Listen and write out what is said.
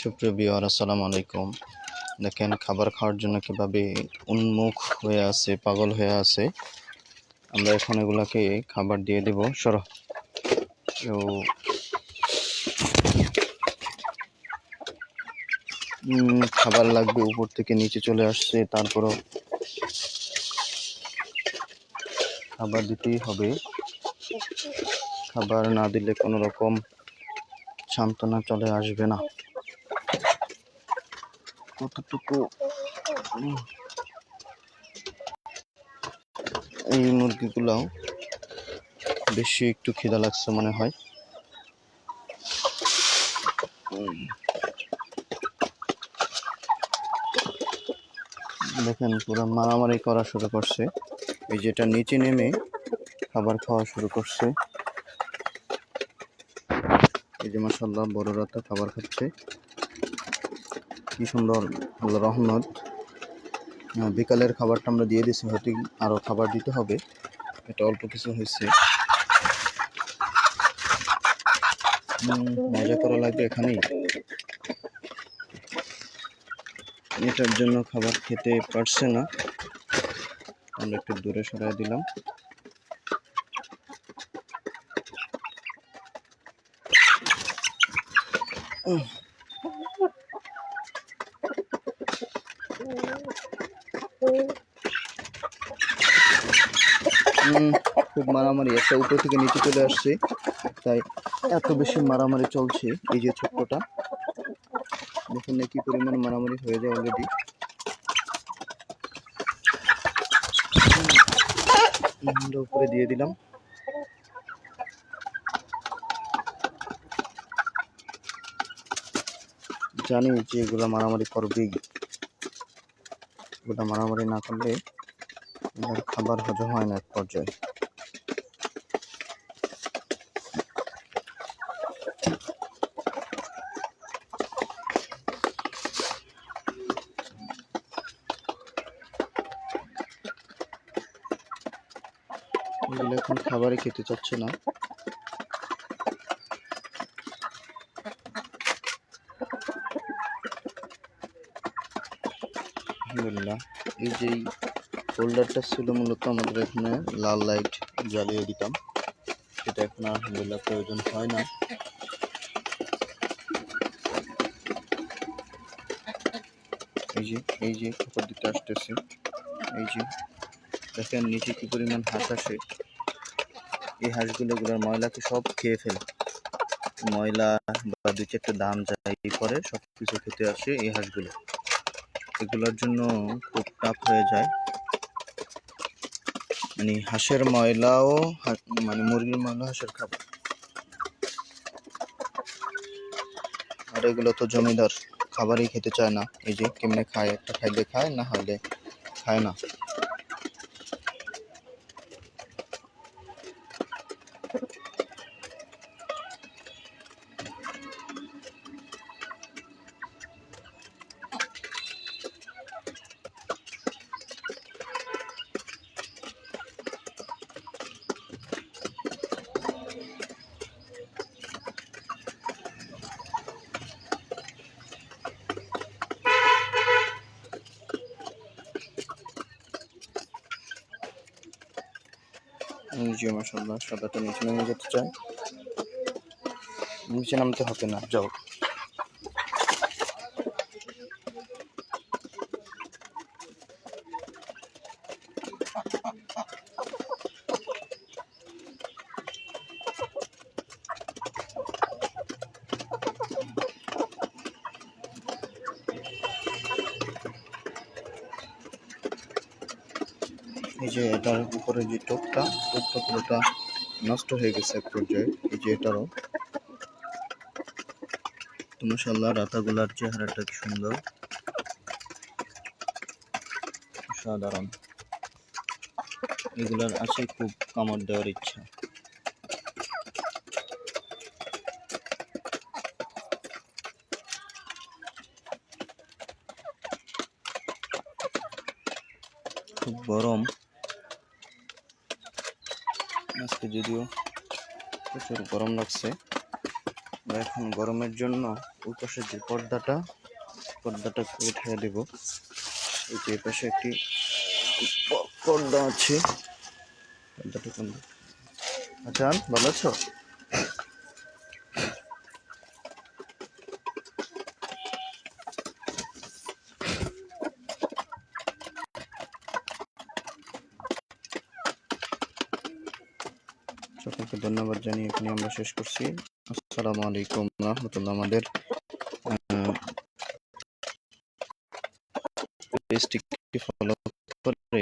সুপ্রিয় বিহার আসসালামু আলাইকুম। দেখেন, খাবার খাওয়ার জন্য কীভাবে উন্মুখ হয়ে আছে, পাগল হয়ে আছে, আমরা এখন এগুলাকে খাবার দিয়ে দেব। সর। খাবার লাগবে উপর থেকে নিচে চলে আসছে, তারপরও খাবার দিতেই হবে। খাবার না দিলে কোনো রকম সান্ত্বনা চলে আসবে না। কতটুকু? এই মুরগিগুলো বেশি একটু খিদা লাগছে মনে হয়। দেখেন পুরো মারামারি করা শুরু করছে। এই যেটা নিচে নেমে খাবার খাওয়া শুরু করছে। এই যে মাসাল্লাহ বড়রা তো খাবার খাচ্ছে। কি সুন্দর রহমত। বিকালের খাবারটা আমরা দিয়ে দিছি হয়তো আরও খাবার দিতে হবে। এটা অল্প কিছু হয়েছে। মজা করা লাগবে এখানেই। এটার জন্য খাবার খেতে পারছে না। আমরা একটু দূরে সরাই দিলাম। উহ। খুব মারামারি। একটা উপর থেকে নিচে চলে আসছে। তাই এত বেশি মারামারি চলছে এই যে ছোট্টটা। দেখুন না কি পরিমাণ মারামারি হয়ে যায় অলরেডি উপরে দিয়ে দিলাম। জানি যে এগুলো মারামারি করবেই। এগুলো মারামারি না করলে খাবার হজম হয় না এক পর্যায়ে। এখন খাবারই খেতে চাচ্ছে না। আলহামদুলিল্লাহ। এই যে হোল্ডারটা ছিল মূলত আমাদের এখানে লাল লাইট জ্বালিয়ে দিতাম। সেটা এখন আলহামদুলিল্লাহ প্রয়োজন হয় না। এই যে এই যে উপর দিতে আসতেছে। এই যে, দেখেন নিচে কি পরিমাণ হাঁস আসে। এই হাঁসগুলো এগুলোর ময়লাকে সব খেয়ে ফেলে। ময়লা বা দু চারটা দাম যাই পরে সব কিছু খেতে আসে এই হাঁসগুলো। এগুলোর জন্য খুব টাফ হয়ে যায়। মানে হাঁসের ময়লাও মানে মুরগির ময়লা হাঁসের খাবার। আর এগুলো তো জমিদার খাবারই খেতে চায় না। এই যে কেমনে খায়, একটা খাইলে খায়, না হলে খায় না। যে মাসাল্লাহ সাদাটা নিচে নেমে যেতে চাই। নিচে নামতে হবে না যাও। এই যে এটার উপরে যে টোপটা টোপটা পুরোটা নষ্ট হয়ে গেছে এক পর্যায়ে। এই যে এটারও। তো মাসাল্লাহ রাতাগুলার চেহারাটা কি সুন্দর। সাধারণ এগুলার আছে খুব কামড় দেওয়ার ইচ্ছা। খুব গরম। আজকে যদিও প্রচুর গরম লাগছে এখন গরমের জন্য ওই যে পর্দাটা পর্দাটা উঠিয়ে দেব। এই যে পাশে একটি পর্দা আছে। পর্দাটা কোন আচ্ছা ভালো আছো? সকলকে ধন্যবাদ জানিয়ে এখানে আমরা শেষ করছি। আসসালামু আলাইকুম রহমতুল্লাহ আমাদের। ফলো করে